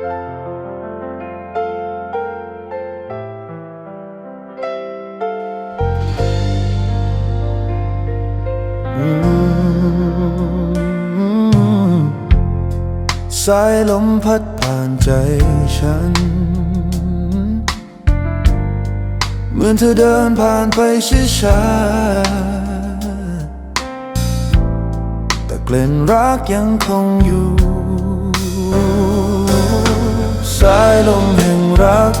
สายลมพัดผ่านใจฉัน เหมือนเธอเดินผ่านไปช้าๆแต่กลิ่นรักยังคงอยู่ ลมแห่งรัก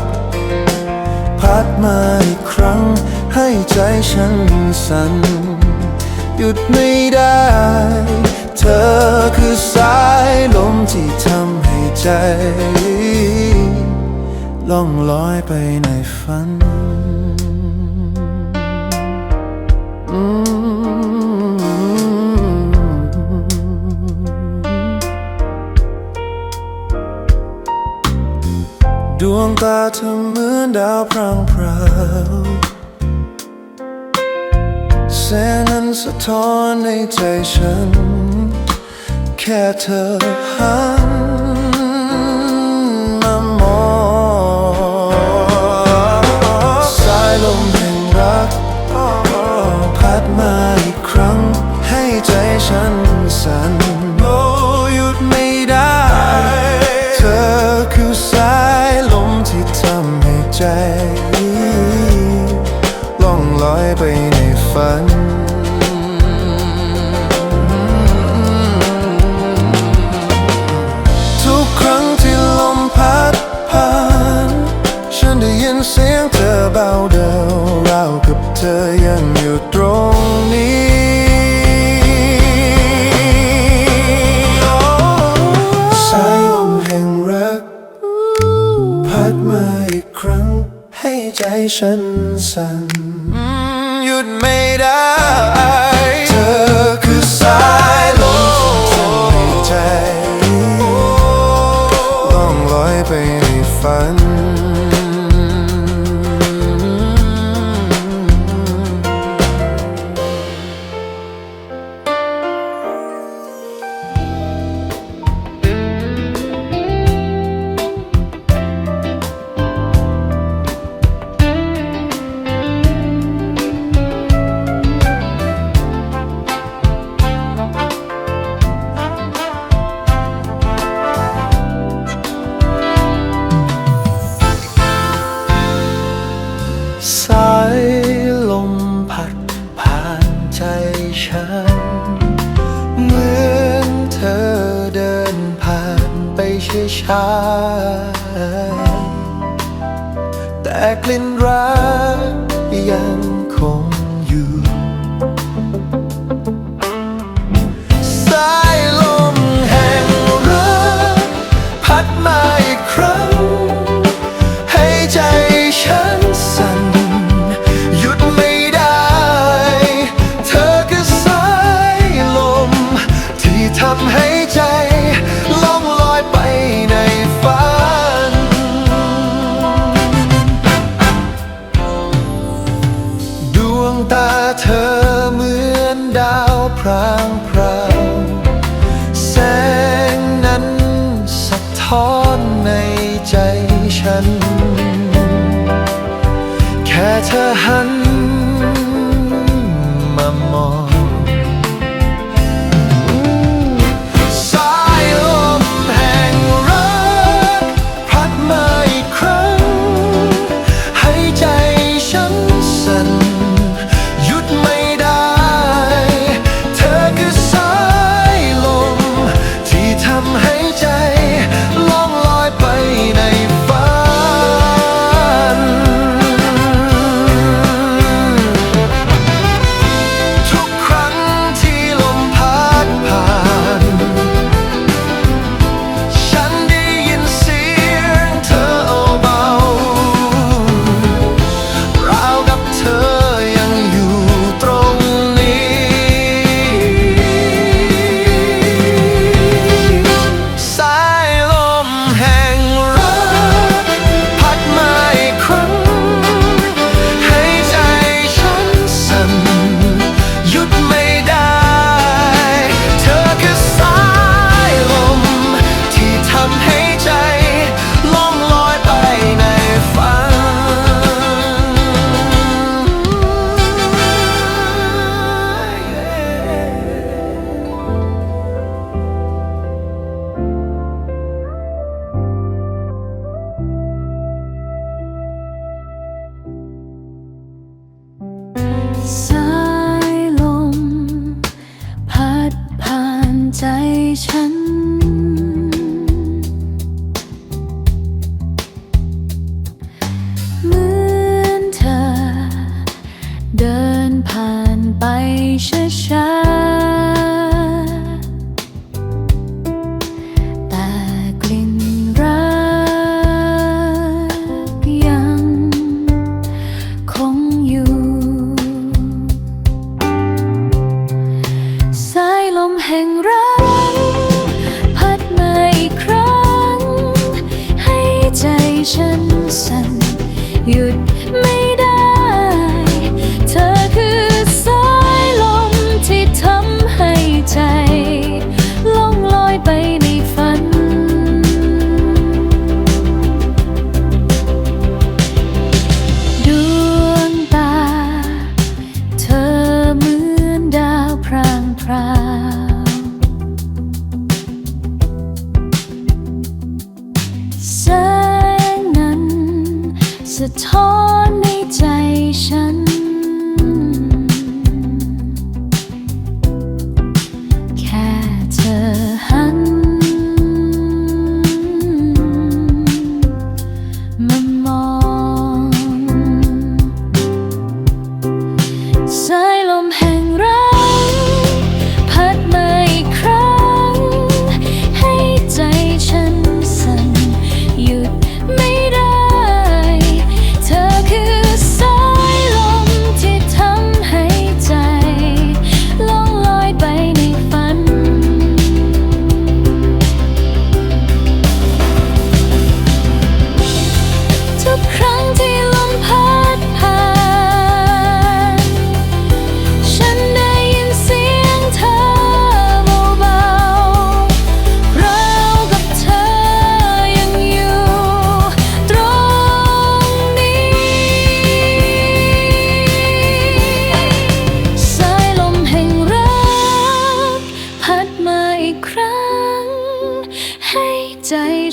พัดมาอีกครั้ง ให้ใจฉันสั่นหยุดไม่ได้ เธอคือสายลมที่ทำให้ใจ ล่องลอยไปในฝัน วงตาเธอเหมือนดาวพรางพราวแสงนั้นสะท้อนในใจฉัน แค่เธอหันมามองสายลมแห่งรักพัดมาอีกครั้งให้ใจฉันสั่น ฉันสั่นหยุดไม่ได้าย แต่กลิ่นรัก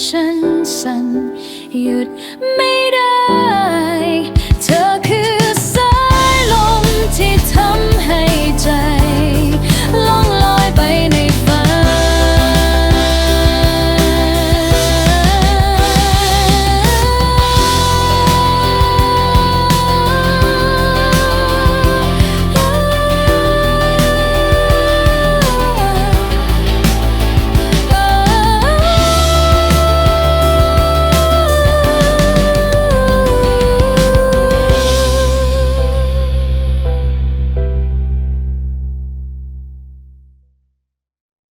ให้ใจ